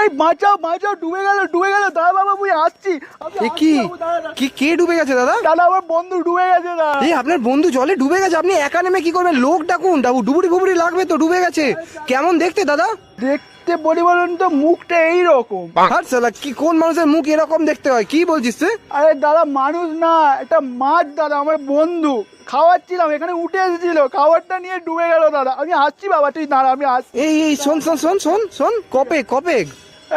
এই বাঁচাও বাঁচাও ডুবে গেল ডুবে গেল। দাদা বাবা মুই আসছি। আমি এ কি। কি কে ডুবে গেছে দাদা? দাদা আমার বন্ধু ডুবে গেছে দাদা। এই আপনার বন্ধু জলে ডুবে গেছে আপনি একা নেমে কি করবেন? লোক ডাকুন ডাবু ডুবুরি ফুবুরি লাগবে তো ডুবে গেছে। কেমন দেখতে দাদা? দেখতে বলি বলুন তো মুখটা এই রকম। আর সালা কি কোন মানুষের মুখ এরকম দেখতে হয়? কি বলছিস তুই? আরে দাদা মানুষ না এটা মাছ দাদা আমার বন্ধু। খাওয়াচ্ছিলাম এখানে উঠে এসেছিল খাবারটা নিয়ে ডুবে গেল দাদা। আমি আসছি বাবা তুই দাঁড়া আমি আসছি। এই এই শোন শোন শোন শোন শোন কপে কপে।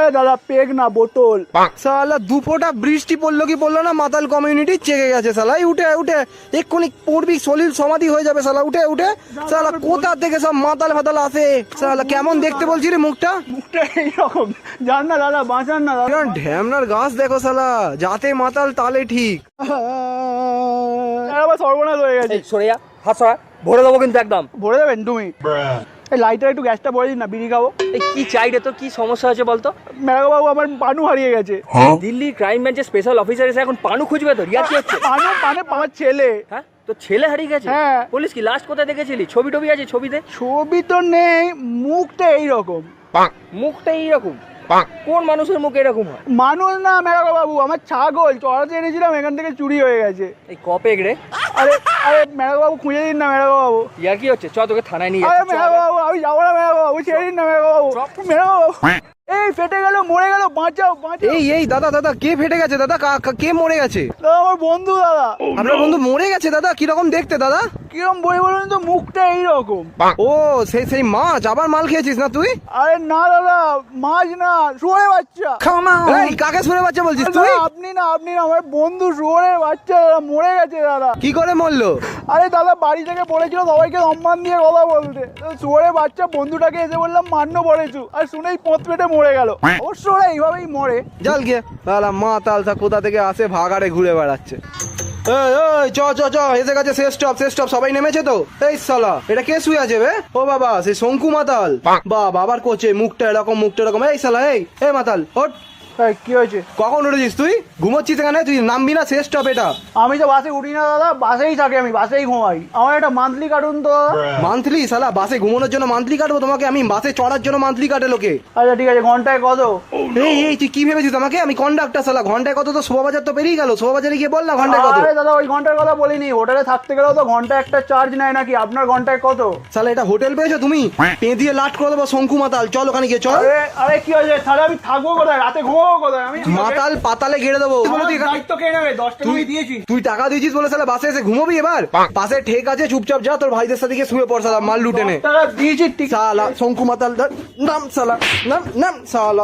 এ দাদা পেগ না বোতল। সালা দুপোটা বৃষ্টি পড়ল কি পড়ল না? মাতাল কমিউনিটি চেকে গেছে সালা এই উঠে উঠে। এক্ষুনি পড়বি সলিল সমাধি হয়ে যাবে সালা উঠে উঠে। সালা কোথা থেকে সব মাতাল ফাতাল আসে? সালা কেমন দেখতে বলছি রে মুখটা? মুখটা এইরকম। জান না দাদা বাঁচান না দাদা। ঢ্যামনার গাছ দেখো সালা যাতে মাতাল তালে ঠিক। আর আবার সর্বনাশ হয়ে গেছে। এই সরে যা হাত ভরে দেবো কিন্তু একদম। ভরে দেবেন তুমি? এই লাইটার একটু গ্যাসটা বলে দিন না বিড়ি খাব। এই কি চাই রে তোর? কি সমস্যা আছে বলতো? মেরাগো বাবু আমার পানু হারিয়ে গেছে। দিল্লি ক্রাইম ব্রাঞ্চের স্পেশাল অফিসার এসে এখন পানু খুঁজবে তো রিয়া কি হচ্ছে? পানু পানে পাঁচ ছেলে। হ্যাঁ? তো ছেলে হারিয়ে গেছে? হ্যাঁ। বলিস কি লাস্ট কোথায় দেখেছিলি? ছবি টবি আছে ছবিতে? ছবি তো নেই মুখটা এইরকম। মুখটা এইরকম। কোন মানুষের মুখ এরকম হয়? মানুষ না মেরাগো বাবু আমার ছাগল চড়াতে এনেছিলাম এখান থেকে চুরি হয়ে গেছে। এই কপেক রে। আরে আরে মেরাগো বাবু খুঁজে দিন না মেরাগো বাবু। ইয়া কি হচ্ছে? চ তোকে থানায় নিয়ে আরে মেরাগো বাবু আমি যাব না মেরাগো বাবু ছেড়ে দিন না মেরাগো বাবু। মেরাগো বাবু এই ফেটে গেল মরে গেল বাঁচাও বাঁচাও। এই এই দাদা দাদা কে ফেটে গেছে দাদা? কা- মরে গেছে? দাদা আমার বন্ধু দাদা। আপনার বন্ধু মরে গেছে দাদা? কীরকম দেখতে দাদা? কিরম বই বলুন তো মুখটা এইরকম। ও সেই সেই মাছ আবার মাল খেয়েছিস না তুই? আরে না দাদা মাছ না শুয়ে বাচ্চা। এই কাকে শুয়ে বাচ্চা বলছিস তুই? আপনি না আপনি না আমার বন্ধু শুয়োরের বাচ্চা দাদা মরে গেছে দাদা। কি করে মরলো? আরে দাদা বাড়ি থেকে বলেছিল সবাইকে সম্মান দিয়ে কথা বলতে। শুয়োরের বাচ্চা বন্ধুটাকে এসে বললাম মান্য পড়েছু। আর শুনেই পথ পেটে মরে গেল। অবশ্য ওরা এইভাবেই মরে। জল গিয়ে। তাহলে মা তালসা কোথা থেকে আসে ভাগাড়ে ঘুরে বেড়াচ্ছে। এই চ চ চ এসে গেছে শেষ স্টপ শেষ স্টপ সবাই নেমেছে তো? এই সালা এটা কে শুয়ে আছে বে? ও বাবা সেই শঙ্কু মাতাল। বা বাবার কোচে মুখটা এরকম মুখটা এরকম। এই সালা এই এই মাতাল এই, কি হয়েছে? কখন উঠেছিস তুই? ঘুমোচ্ছিস এখানে? তুই নামবি না শেষ স্টপ এটা। আমি তো বাসে উঠি না দাদা। বাসেই থাকি আমি বাসেই ঘুমাই। আমার একটা মান্থলি কাটুন তো। মান্থলি সালা বাসে ঘুমানোর জন্য মান্থলি কাটবো তোমাকে? আমি বাসে চড়ার জন্য মান্থলি কাটে লোকে। আচ্ছা ঠিক আছে ঘন্টায় কত? এই এই তুই কি ভেবেছিস আমাকে? আমি কন্ডাক্টর সালা ঘন্টায় কত? তো শোভাবাজার তো পেরিয়ে গেল। শোভাবাজারে গিয়ে বল না ঘন্টায় কত? আরে দাদা ওই ঘণ্টার কথা বলিনি। হোটেলে থাকতে গেলেও তো ঘণ্টা একটা চার্জ নেয় নাকি? আপনার ঘন্টায় কত? সালা এটা হোটেল পেয়েছ তুমি? পেঁদিয়ে লাট করে দেবো শঙ্কু মাতাল চল ওখানে গিয়ে চল। আরে আরে কি হয়েছে? তাহলে আমি থাকব কোথায়? রাতে আমি মাতাল পাতালে ঘিরে দেবো। তুই টাকা তুই টাকা দিয়েছিস বলে সালা বাসে এসে ঘুমোবি এবার? পাশে ঠেক আছে চুপচাপ যা তোর ভাইদের সাথে গিয়ে শুয়ে পড় সালা মাল লুটে নে। সালা শঙ্কু মাতাল নাম সালা নাম নাম সালা